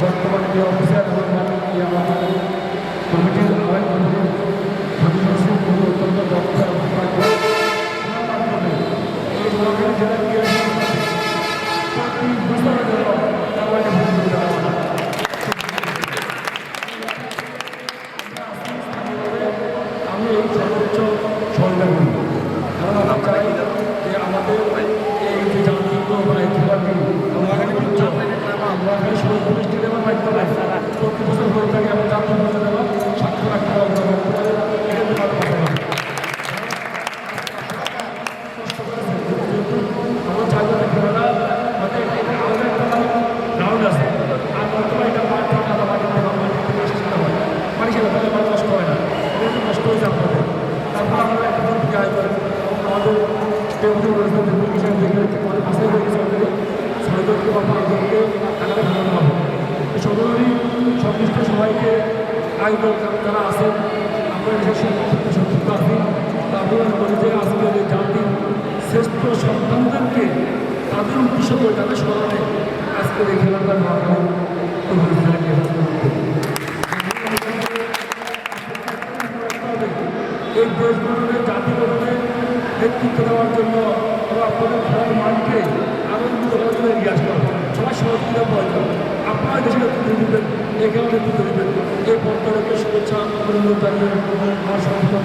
বর্তমানে যে অফিসার তারপর আমরা একটা থেকে আমাদের টেবিল রয়েছে ডেপুটেশন দেখে আমাদের ফেরানো হবে সদরি সংশ্লিষ্ট সবাইকে আয়োজন যারা আছেন আমরা বিশেষ সংযুক্ত আছি তারপরে আমি যে আজকের এই জাতির শ্রেষ্ঠ সন্তানদেরকে তাদের উদ্দেশ্য করে তাদের স্মরণে আজকের এই খেলাটা এই দেশগুলোকে গঠনে জাতি গঠনে নেতৃত্ব দেওয়ার জন্য আমরা আপনাদের খেলার মানকে আরও উন্নত করার জন্য এগিয়ে আসতে হবে সবার সহযোগিতা প্রয়োজন আপনারা দেশের নেতৃত্ব দেবেন একে খেলা নেতৃত্ব দেবেন এই পদ্মারকের শুভেচ্ছা অভিনন্দন জানিয়ে আমার সহযোগিতা